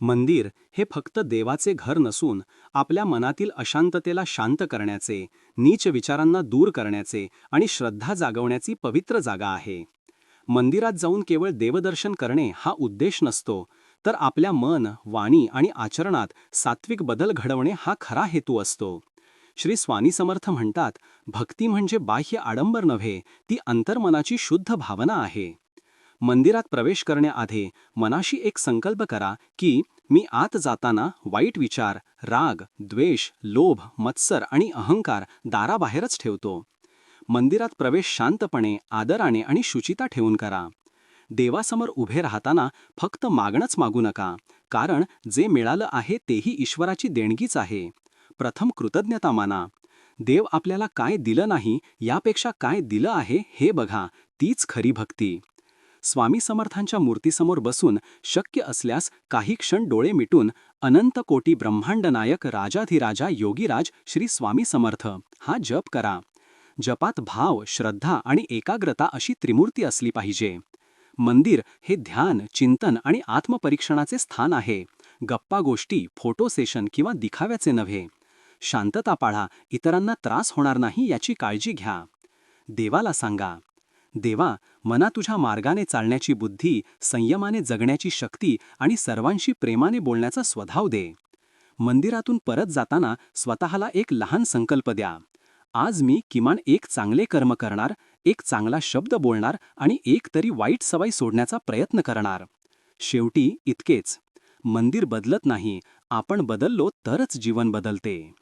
मंदिर हे फक्त देवाचे घर नसून आपल्या मनातील अशांततेला शांत करण्याचे नीच विचारांना दूर करण्याचे आणि श्रद्धा जागवण्याची पवित्र जागा आहे. मंदिरात जाऊन केवळ देवदर्शन करणे हा उद्देश नसतो तर आपल्या मन वाणी आणि आचरणात सात्विक बदल घडवणे हा खरा हेतू असतो. श्री स्वामी समर्थ म्हणतात भक्ती म्हणजे बाह्य आडंबर नव्हे ती अंतर्मनाची शुद्ध भावना आहे. मंदिरात प्रवेश करण्याआधी मनाशी एक संकल्प करा की मी आत जाताना वाईट विचार राग द्वेष लोभ मत्सर आणि अहंकार दाराबाहेरच ठेवतो. मंदिरात प्रवेश शांतपणे आदराने आणि शुचिता ठेवून करा. देवासमोर उभे राहताना फक्त मागणंच मागू नका कारण जे मिळालं आहे तेही ईश्वराची देणगीच आहे. प्रथम कृतज्ञता माना. देव आपल्याला काय दिलं नाही यापेक्षा काय दिलं आहे हे बघा तीच खरी भक्ती. स्वामी समर्थांच्या मूर्तीसमोर बसून शक्य असल्यास काही क्षण डोळे मिटून अनंत कोटी ब्रह्मांड नायक राजाधिराजा योगीराज श्री स्वामी समर्थ हा जप करा. जपात भाव श्रद्धा आणि एकाग्रता अशी त्रिमूर्ती असली पाहिजे. मंदिर हे ध्यान चिंतन आणि आत्मपरीक्षणाचे स्थान आहे. गप्पा गोष्टी फोटो सेशन किंवा दिखाव्याचे नव्हे. शांतता पाळा इतरांना त्रास होणार नाही याची काळजी घ्या. देवाला सांगा देवा मना तुझ्या मार्गाने चालण्याची बुद्धी संयमाने जगण्याची शक्ती आणि सर्वांशी प्रेमाने बोलण्याचा स्वभाव दे. मंदिरातून परत जाताना स्वतःला एक लहान संकल्प द्या. आज मी किमान एक चांगले कर्म करणार एक चांगला शब्द बोलणार आणि एक तरी वाईट सवय सोडण्याचा प्रयत्न करणार. शेवटी इतकेच. मंदिर बदलत नाही. आपण बदललो तरच जीवन बदलते.